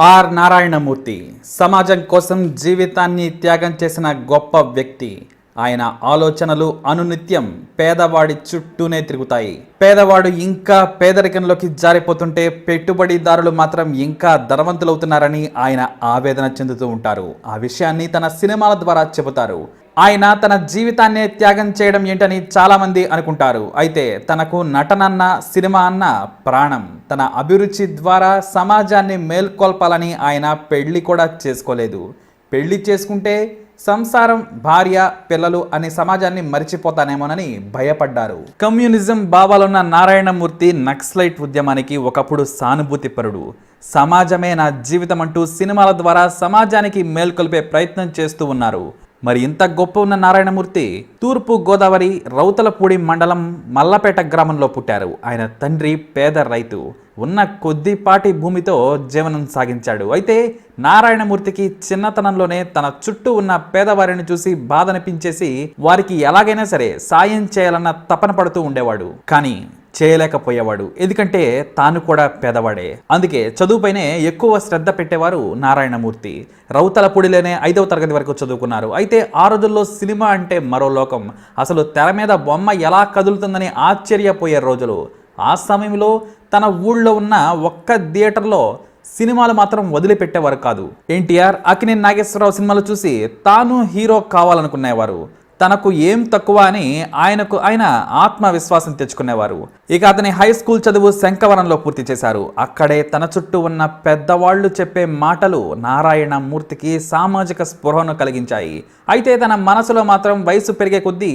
Are Narayanamurthy సమాజం కోసం జీవితాన్ని త్యాగం చేసిన గొప్ప వ్యక్తి. ఆయన ఆలోచనలు అనునిత్యం పేదవాడి చుట్టూనే తిరుగుతాయి. పేదవాడు ఇంకా పేదరికంలోకి జారిపోతుంటే పెట్టుబడిదారులు మాత్రం ఇంకా ధనవంతులవుతున్నారని ఆయన ఆవేదన చెందుతూ ఉంటారు. ఆ విషయాన్ని తన సినిమాల ద్వారా చెబుతారు. ఆయన తన జీవితాన్నే త్యాగం చేయడం ఏంటని చాలామంది అనుకుంటారు. అయితే తనకు నటనన్న సినిమా అన్న ప్రాణం. తన అభిరుచి ద్వారా సమాజాన్ని మేల్కొల్పాలని ఆయన పెళ్ళి కూడా చేసుకోలేదు. పెళ్ళి చేసుకుంటే సంసారం భార్య పిల్లలు అనే సమాజాన్ని మరిచిపోతానేమోనని భయపడ్డారు. కమ్యూనిజం భావాలున్న నారాయణమూర్తి నక్సలైట్ ఉద్యమానికి ఒకప్పుడు సానుభూతిపరుడు సమాజమే నా జీవితం అంటూ సినిమాల ద్వారా సమాజానికి మేల్కొల్పే ప్రయత్నం చేస్తూ ఉన్నారు. మరి ఇంత గొప్ప ఉన్న నారాయణమూర్తి తూర్పు గోదావరి రౌతలపూడి మండలం మల్లపేట గ్రామంలో పుట్టారు. ఆయన తండ్రి పేద రైతు. ఉన్న కొద్దిపాటి భూమితో జీవనం సాగించాడు. అయితే నారాయణమూర్తికి చిన్నతనంలోనే తన చుట్టూ ఉన్న పేదవారిని చూసి బాధనిపించేసి వారికి ఎలాగైనా సరే సాయం చేయాలన్న తపన పడుతూ ఉండేవాడు. కానీ చేయలేకపోయేవాడు. ఎందుకంటే తాను కూడా పేదవాడే. అందుకే చదువుపైనే ఎక్కువ శ్రద్ధ పెట్టేవారు నారాయణమూర్తి. రౌతలపూడిలోనే ఐదవ తరగతి వరకు చదువుకున్నారు. అయితే ఆ రోజుల్లో సినిమా అంటే మరో లోకం. అసలు తెర మీద బొమ్మ ఎలా కదులుతుందని ఆశ్చర్యపోయే రోజులు. ఆ సమయంలో తన ఊళ్ళో ఉన్న ఒక్క థియేటర్లో సినిమాలు మాత్రం వదిలిపెట్టేవారు కాదు. ఎన్టీఆర్ అక్కినేని నాగేశ్వరరావు సినిమాలు చూసి తాను హీరో కావాలనుకునేవారు. తనకు ఏం తక్కువ అని ఆయనకు ఆయన ఆత్మవిశ్వాసం తెచ్చుకునేవారు. ఇక అతని హై స్కూల్ చదువు శంకవరంలో పూర్తి చేశారు. అక్కడే తన చుట్టూ ఉన్న పెద్దవాళ్ళు చెప్పే మాటలు నారాయణ మూర్తికి సామాజిక స్పృహను కలిగించాయి. అయితే తన మనసులో మాత్రం వయసు పెరిగే కొద్దీ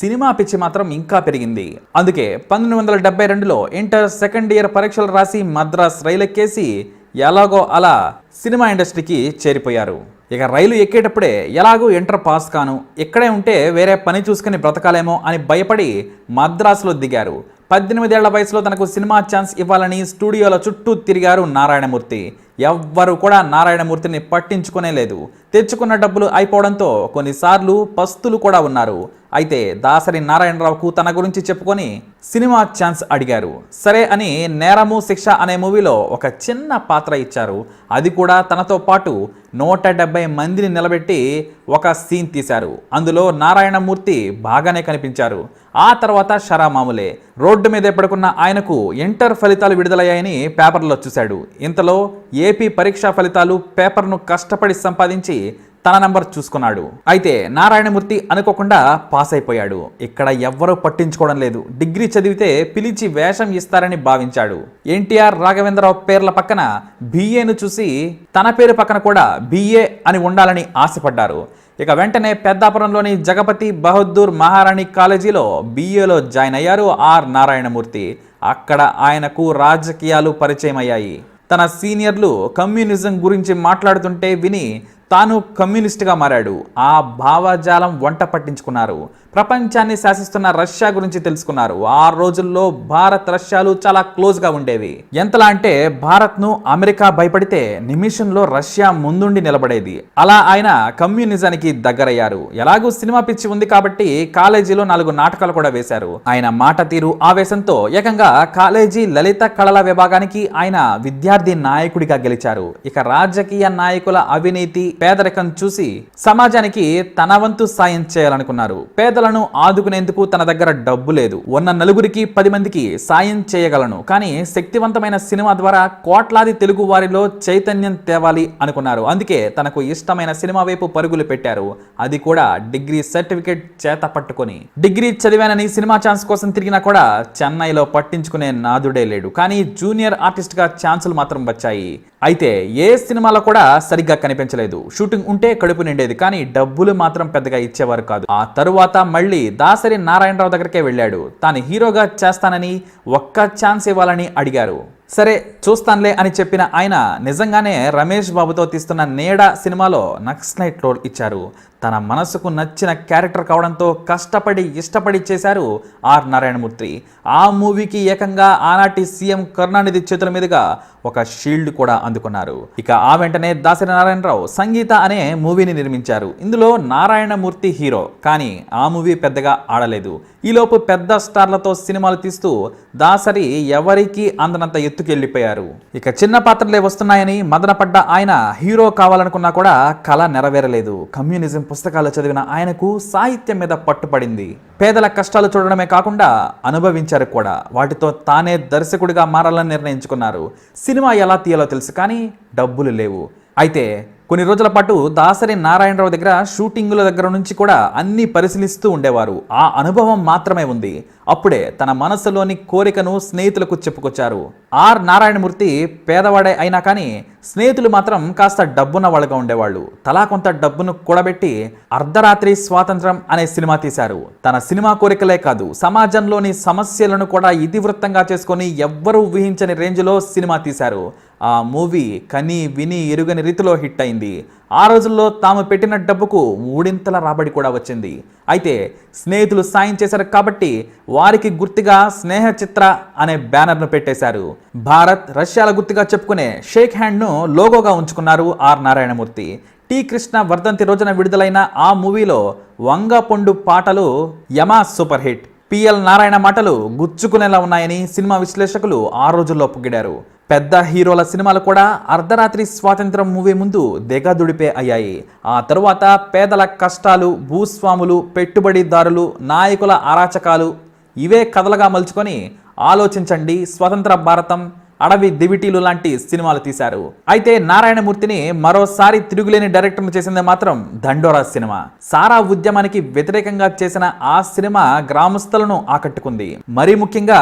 సినిమా పిచ్చి మాత్రం ఇంకా పెరిగింది. అందుకే పంతొమ్మిది వందల డెబ్బై రెండులో ఇంటర్ సెకండ్ ఇయర్ పరీక్షలు రాసి మద్రాస్ రైలెక్కేసి ఎలాగో అలా సినిమా ఇండస్ట్రీకి చేరిపోయారు. ఇక రైలు ఎక్కేటప్పుడే ఎలాగో ఇంటర్ పాస్ కాను ఇక్కడే ఉంటే వేరే పని చూసుకుని బ్రతకాలేమో అని భయపడి మద్రాసులో దిగారు. పద్దెనిమిదేళ్ళ వయసులో తనకు సినిమా ఛాన్స్ ఇవ్వాలని స్టూడియోల చుట్టూ తిరిగారు నారాయణమూర్తి. ఎవ్వరు కూడా నారాయణమూర్తిని పట్టించుకునే లేదు. తెచ్చుకున్న డబ్బులు అయిపోవడంతో కొన్నిసార్లు పస్తులు కూడా ఉన్నారు. అయితే దాసరి నారాయణరావుకు తన గురించి చెప్పుకొని సినిమా ఛాన్స్ అడిగారు. సరే అని నేరము శిక్ష అనే మూవీలో ఒక చిన్న పాత్ర ఇచ్చారు. అది కూడా తనతో పాటు నూట డెబ్బై మందిని నిలబెట్టి ఒక సీన్ తీశారు. అందులో నారాయణమూర్తి బాగానే కనిపించారు. ఆ తర్వాత షరా మామూలే రోడ్డు మీద పడుకున్న ఆయనకు ఇంటర్ ఫలితాలు విడుదలయ్యాయని పేపర్లో చూశాడు. ఇంతలో ఏపీ పరీక్షా ఫలితాలు పేపర్ను కష్టపడి సంపాదించి తన నంబర్ చూసుకున్నాడు. అయితే నారాయణమూర్తి అనుకోకుండా పాస్ అయిపోయాడు. ఇక్కడ ఎవ్వరూ పట్టించుకోవడం లేదు. డిగ్రీ చదివితే పిలిచి వేషం ఇస్తారని భావించాడు. ఎన్టీఆర్ రాఘవేంద్రరావు పేర్ల పక్కన బిఏను చూసి తన పేరు పక్కన కూడా బిఏ అని ఉండాలని ఆశపడ్డారు. ఇక వెంటనే పెద్దాపురంలోని జగపతి బహదూర్ మహారాణి కాలేజీలో బిఏలో జాయిన్ అయ్యారు ఆర్ నారాయణమూర్తి. అక్కడ ఆయనకు రాజకీయాలు పరిచయం అయ్యాయి తన సీనియర్లు కమ్యూనిజం గురించి మాట్లాడుతుంటే విని తాను కమ్యూనిస్ట్గా మారాడు. ఆ భావజాలం వంట పట్టించుకున్నారు. ప్రపంచాన్ని శాసిస్తున్న రష్యా గురించి తెలుసుకున్నారు. ఆ రోజుల్లో భారత్ రష్యాలు చాలా క్లోజ్గా ఉండేవి. ఎంతలా అంటే భారత్ను అమెరికా భయపడితే నిమిషంలో రష్యా ముందుండి నిలబడేది. అలా ఆయన కమ్యూనిజానికి దగ్గరయ్యారు. ఎలాగూ సినిమా పిచ్చి ఉంది కాబట్టి కాలేజీలో నాలుగు నాటకాలు కూడా వేశారు. ఆయన మాట తీరు ఆవేశంతో ఏకంగా కాలేజీ లలిత కళల విభాగానికి ఆయన విద్యార్థి నాయకుడిగా గెలిచారు. ఇక రాజకీయ నాయకుల అవినీతి పేదరికం చూసి సమాజానికి తన వంతు సాయం చేయాలనుకున్నారు. పేద పేదలను ఆదుకునేందుకు తన దగ్గర డబ్బు లేదు. ఉన్న నలుగురికి పది మందికి సాయం చేయగలను. కానీ శక్తివంతమైన సినిమా ద్వారా కోట్లాది తెలుగు వారిలో చైతన్యం తేవాలి అనుకున్నారు. అందుకే తనకు ఇష్టమైన సినిమా వైపు పరుగులు పెట్టారు. అది కూడా డిగ్రీ సర్టిఫికేట్ చేత పట్టుకొని. డిగ్రీ చదివానని సినిమా ఛాన్స్ కోసం తిరిగినా కూడా చెన్నైలో పట్టించుకునే నాదుడే లేడు. కానీ జూనియర్ ఆర్టిస్ట్గా ఛాన్సులు మాత్రం వచ్చాయి. అయితే ఏ సినిమాలో కూడా సరిగ్గా కనిపించలేదు. షూటింగ్ ఉంటే కడుపు నిండేది. కానీ డబ్బులు మాత్రం పెద్దగా ఇచ్చేవారు కాదు. ఆ తరువాత మళ్ళీ దాసరి నారాయణరావు దగ్గరికే వెళ్ళాడు. తాను హీరోగా చేస్తానని ఒక్క ఛాన్స్ ఇవ్వాలని అడిగారు. సరే చూస్తానులే అని చెప్పిన ఆయన నిజంగానే రమేష్ బాబుతో తీస్తున్న నేడ సినిమాలో నక్సలైట్ రోల్ ఇచ్చారు. తన మనసుకు నచ్చిన క్యారెక్టర్ కావడంతో కష్టపడి ఇష్టపడి చేశారు ఆర్ నారాయణమూర్తి. ఆ మూవీకి ఏకంగా ఆనాటి సీఎం కరుణానిధి చేతుల మీదుగా ఒక షీల్డ్ కూడా అందుకున్నారు. ఇక ఆ వెంటనే దాసరి నారాయణరావు సంగీత అనే మూవీని నిర్మించారు. ఇందులో నారాయణమూర్తి హీరో కానీ ఆ మూవీ పెద్దగా ఆడలేదు. ఈలోపు పెద్ద స్టార్లతో సినిమాలు తీస్తూ దాసరి ఎవరికీ అందనంత ఎత్తుకెళ్ళిపోయారు. ఇక చిన్న పాత్రలే వస్తున్నాయని మదనపడ్డ ఆయన హీరో కావాలనుకున్నా కూడా కళ నెరవేరలేదు. కమ్యూనిజం పుస్తకాలు చదివిన ఆయనకు సాహిత్యం మీద పట్టుపడింది. పేదల కష్టాలు చూడడమే కాకుండా అనుభవించారు కూడా. వాటితో తానే దర్శకుడిగా మారాలని నిర్ణయించుకున్నారు. సినిమా ఎలా తీయాలో తెలుసు కానీ డబ్బులు లేవు. అయితే కొన్ని రోజుల పాటు దాసరి నారాయణరావు దగ్గర షూటింగుల దగ్గర నుంచి కూడా అన్ని పరిశీలిస్తూ ఉండేవారు. ఆ అనుభవం మాత్రమే ఉంది. అప్పుడే తన మనసులోని కోరికను స్నేహితులకు చెప్పుకొచ్చారు. ఆర్ నారాయణమూర్తి పేదవాడే అయినా కానీ స్నేహితులు మాత్రం కాస్త డబ్బున్న వాళ్ళగా ఉండేవాళ్ళు. తలా కొంత డబ్బును కూడబెట్టి అర్ధరాత్రి స్వాతంత్రం అనే సినిమా తీశారు. తన సినిమా కోరికలే కాదు సమాజంలోని సమస్యలను కూడా ఇతివృత్తంగా చేసుకొని ఎవ్వరూ ఊహించని రేంజ్లో సినిమా తీశారు. ఆ మూవీ కని విని ఎరుగని రీతిలో హిట్ అయింది. ఆ రోజుల్లో తాము పెట్టిన డబ్బుకు మూడింతల రాబడి కూడా వచ్చింది. అయితే స్నేహితులు సాయం చేశారు కాబట్టి వారికి గుర్తుగా స్నేహ చిత్ర అనే బ్యానర్ను పెట్టేశారు. భారత్ రష్యాల గుర్తుగా చెప్పుకునే షేక్ హ్యాండ్ను లోగోగా ఉంచుకున్నారు ఆర్ నారాయణమూర్తి. టి కృష్ణ వర్ధంతి రోజున విడుదలైన ఆ మూవీలో వంగపొండు పాటలు యమా సూపర్ హిట్. పిఎల్ నారాయణ మాటలు గుచ్చుకునేలా ఉన్నాయని సినిమా విశ్లేషకులు ఆ రోజుల్లో పొగిడారు. పెద్ద హీరోల సినిమాలు కూడా అర్ధరాత్రి స్వాతంత్రం మూవీ ముందు దిగదుడిపే అయ్యాయి. ఆ తరువాత పేదల కష్టాలు భూస్వాములు పెట్టుబడిదారులు నాయకుల అరాచకాలు ఇవే కథలుగా మలుచుకొని ఆలోచించండి స్వతంత్ర భారతం అడవి దివిటీలు లాంటి సినిమాలు తీశారు. అయితే నారాయణమూర్తిని మరోసారి తిరుగులేని డైరెక్టర్ను చేసింది మాత్రం దండోరా సినిమా. సారా ఉద్యమానికి వ్యతిరేకంగా చేసిన ఆ సినిమా గ్రామస్తులను ఆకట్టుకుంది. మరీ ముఖ్యంగా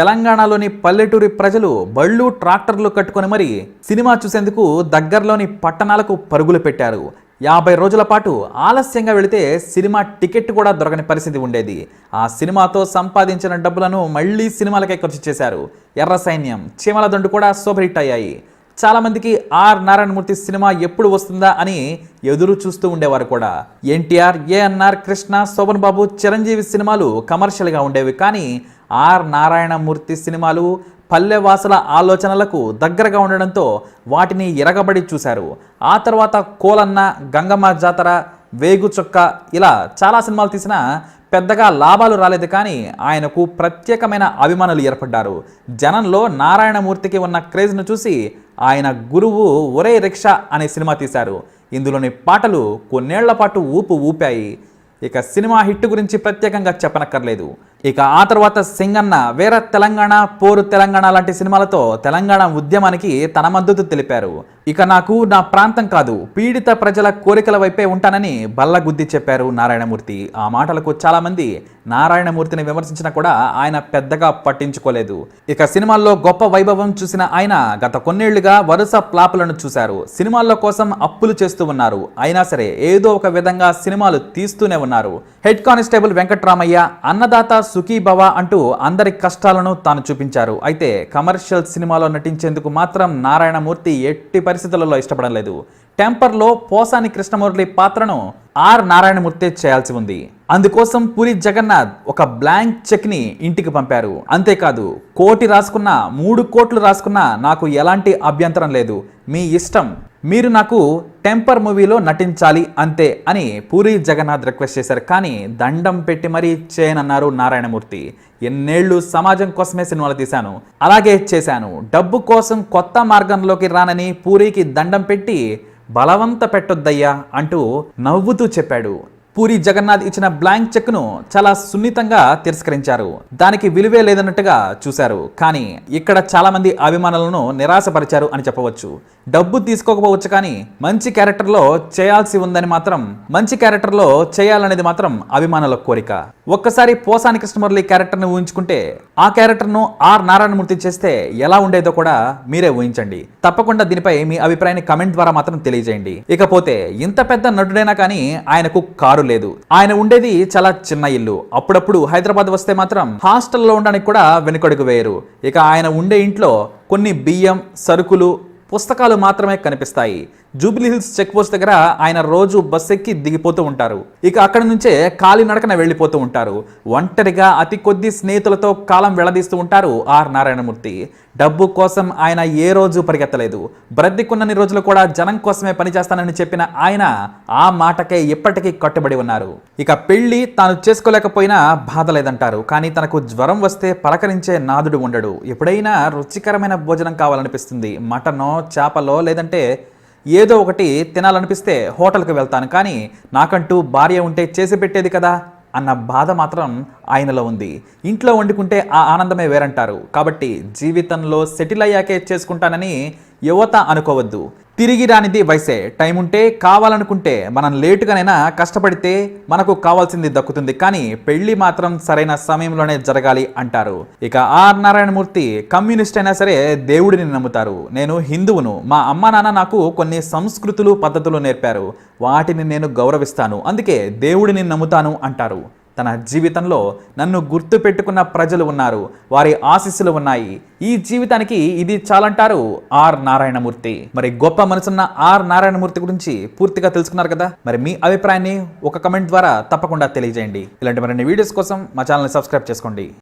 తెలంగాణలోని పల్లెటూరి ప్రజలు బళ్ళు ట్రాక్టర్లు కట్టుకొని మరి సినిమా చూసేందుకు దగ్గరలోని పట్టణాలకు పరుగులు పెట్టారు. యాభై రోజుల పాటు ఆలస్యంగా వెళితే సినిమా టికెట్ కూడా దొరకని పరిస్థితి ఉండేది. ఆ సినిమాతో సంపాదించిన డబ్బులను మళ్ళీ సినిమాలకే ఖర్చు చేశారు. ఎర్ర సైన్యం చీమల దండు కూడా సూపర్ హిట్ అయ్యాయి చాలామందికి ఆర్ నారాయణమూర్తి సినిమా ఎప్పుడు వస్తుందా అని ఎదురు చూస్తూ ఉండేవారు కూడా. ఎన్టీఆర్ ఏఎన్ఆర్ కృష్ణ శోభన్ బాబు చిరంజీవి సినిమాలు కమర్షియల్గా ఉండేవి కానీ ఆర్ నారాయణమూర్తి సినిమాలు పల్లెవాసుల ఆలోచనలకు దగ్గరగా ఉండడంతో వాటిని ఎరగబడి చూశారు. ఆ తర్వాత కోలన్న గంగమ్మ జాతర వేగు చొక్క ఇలా చాలా సినిమాలు తీసినా పెద్దగా లాభాలు రాలేదు కానీ ఆయనకు ప్రత్యేకమైన అభిమానులు ఏర్పడ్డారు. జనంలో నారాయణమూర్తికి ఉన్న క్రేజ్ను చూసి ఆయన గురువు ఒరే రిక్షా అనే సినిమా తీశారు. ఇందులోని పాటలు కొన్నేళ్ళ పాటు ఊపు ఊపాయి. ఇక సినిమా హిట్ గురించి ప్రత్యేకంగా చెప్పనక్కర్లేదు. ఇక ఆ తర్వాత సింగన్న వేర తెలంగాణ పోరు తెలంగాణ లాంటి సినిమాలతో తెలంగాణ ఉద్యమానికి తన మద్దతు తెలిపారు. ఇక నాకు నా ప్రాంతం కాదు పీడిత ప్రజల కోరికల వైపే ఉంటానని బల్లగుద్ది చెప్పారు నారాయణమూర్తి. ఆ మాటలకు చాలామంది నారాయణమూర్తిని విమర్శించినా కూడా ఆయన పెద్దగా పట్టించుకోలేదు. ఇక సినిమాల్లో గొప్ప వైభవం చూసిన ఆయన గత కొన్నేళ్ళుగా వరుస ప్లాపులను చూశారు. సినిమాల్లో కోసం అప్పులు చేస్తూ ఉన్నారు. అయినా సరే ఏదో ఒక విధంగా సినిమాలు తీస్తూనే ఉన్నారు. హెడ్ కానిస్టేబుల్ వెంకట్రామయ్య అన్నదాత సుఖీభవ అంటూ అందరి కష్టాలను తాను చూపించారు. అయితే కమర్షియల్ సినిమాలో నటించేందుకు మాత్రం నారాయణమూర్తి ఎట్టి పరిస్థితులలో ఇష్టపడలేదు. టెంపర్లో పోసాని కృష్ణమురళి పాత్రను ఆర్ నారాయణమూర్తి చేయాల్సి ఉంది. అందుకోసం పూరి జగన్నాథ్ ఒక బ్లాంక్ చెక్ని ఇంటికి పంపారు. అంతేకాదు కోటి రాసుకున్న మూడు కోట్లు రాసుకున్న నాకు ఎలాంటి అభ్యంతరం లేదు. మీ ఇష్టం. మీరు నాకు టెంపర్ మూవీలో నటించాలి అంతే అని పూరి జగన్నాథ్ రిక్వెస్ట్ చేశారు. కానీ దండం పెట్టి మరీ చేయనన్నారు నారాయణమూర్తి. ఎన్నేళ్ళు సమాజం కోసమే సినిమాలు తీశాను. అలాగే చేశాను. డబ్బు కోసం కొత్త మార్గంలోకి రానని పూరికి దండం పెట్టి బలవంత పెట్టొద్దయ్యా అంటూ నవ్వుతూ చెప్పాడు. పూరి జగన్నాథ్ ఇచ్చిన బ్లాంక్ చెక్ను చాలా సున్నితంగా తిరస్కరించారు. దానికి విలువే లేదన్నట్టుగా చూశారు. కానీ ఇక్కడ చాలా మంది అభిమానులను నిరాశపరిచారు అని చెప్పవచ్చు. డబ్బు తీసుకోకపోవచ్చు కానీ మంచి క్యారెక్టర్లో చేయాల్సి ఉందని మాత్రం మంచి క్యారెక్టర్లో చేయాలనేది మాత్రం అభిమానుల కోరిక. ఒక్కసారి పోసాని కృష్ణమురళి క్యారెక్టర్ని ఊహించుకుంటే ఆ క్యారెక్టర్ను ఆర్ నారాయణమూర్తి చేస్తే ఎలా ఉండేదో కూడా మీరే ఊహించండి. తప్పకుండా దీనిపై మీ అభిప్రాయాన్ని కమెంట్ ద్వారా మాత్రం తెలియజేయండి. ఇకపోతే ఇంత పెద్ద నటుడైనా కానీ ఆయనకు కారు లేదు. ఆయన ఉండేది చాలా చిన్న ఇల్లు. అప్పుడప్పుడు హైదరాబాద్ వస్తే మాత్రం హాస్టల్లో ఉండడానికి కూడా వెనుకడుగు వేయరు. ఇక ఆయన ఉండే ఇంట్లో కొన్ని బియ్యం సరుకులు పుస్తకాలు మాత్రమే కనిపిస్తాయి. జూబ్లీహిల్స్ చెక్ పోస్ట్ దగ్గర ఆయన రోజు బస్ ఎక్కి దిగిపోతూ ఉంటారు. ఇక అక్కడి నుంచే కాలినడకన వెళ్ళిపోతూ ఉంటారు. ఒంటరిగా అతి కొద్ది స్నేహితులతో కాలం వెళ్ళదీస్తూ ఉంటారు ఆర్ నారాయణమూర్తి. డబ్బు కోసం ఆయన ఏ రోజు పరిగెత్తలేదు. బ్రతికున్నన్ని రోజులు కూడా జనం కోసమే పనిచేస్తానని చెప్పిన ఆయన ఆ మాటకే ఇప్పటికీ కట్టుబడి ఉన్నారు. ఇక పెళ్ళి తాను చేసుకోలేకపోయినా బాధ లేదంటారు. కానీ తనకు జ్వరం వస్తే పలకరించే నాదుడు ఉండడు. ఎప్పుడైనా రుచికరమైన భోజనం కావాలనిపిస్తుంది. మటనో చేపలో లేదంటే ఏదో ఒకటి తినాలనిపిస్తే హోటల్కి వెళ్తాను కానీ నాకంటూ భార్య ఉంటే చేసి పెట్టేది కదా అన్న బాధ మాత్రం ఆయనలో ఉంది. ఇంట్లో వండుకుంటే ఆ ఆనందమే వేరంటారు. కాబట్టి జీవితంలో సెటిల్ అయ్యాకే చేసుకుంటానని యువత అనుకోవద్దు. తిరిగి రానిది వయసే. టైం ఉంటే కావాలనుకుంటే మనం లేటుగానైనా కష్టపడితే మనకు కావాల్సింది దక్కుతుంది. కానీ పెళ్ళి మాత్రం సరైన సమయంలోనే జరగాలి అంటారు. ఇక ఆర్. నారాయణమూర్తి కమ్యూనిస్ట్ అయినా సరే దేవుడిని నమ్ముతారు. నేను హిందువును. మా అమ్మ నాన్న నాకు కొన్ని సంస్కృతులు పద్ధతులు నేర్పారు. వాటిని నేను గౌరవిస్తాను. అందుకే దేవుడిని నమ్ముతాను అంటారు. తన జీవితంలో నన్ను గుర్తుపెట్టుకున్న ప్రజలు ఉన్నారు. వారి ఆశీస్సులు ఉన్నాయి. ఈ జీవితానికి ఇది చాలంటారు ఆర్ నారాయణమూర్తి. మరి గొప్ప మనసున్న ఆర్ నారాయణమూర్తి గురించి పూర్తిగా తెలుసుకున్నారు కదా? మరి మీ అభిప్రాయాన్ని ఒక కమెంట్ ద్వారా తప్పకుండా తెలియజేయండి. ఇలాంటి మరిన్ని వీడియోస్ కోసం మా ఛానల్ని సబ్స్క్రైబ్ చేసుకోండి.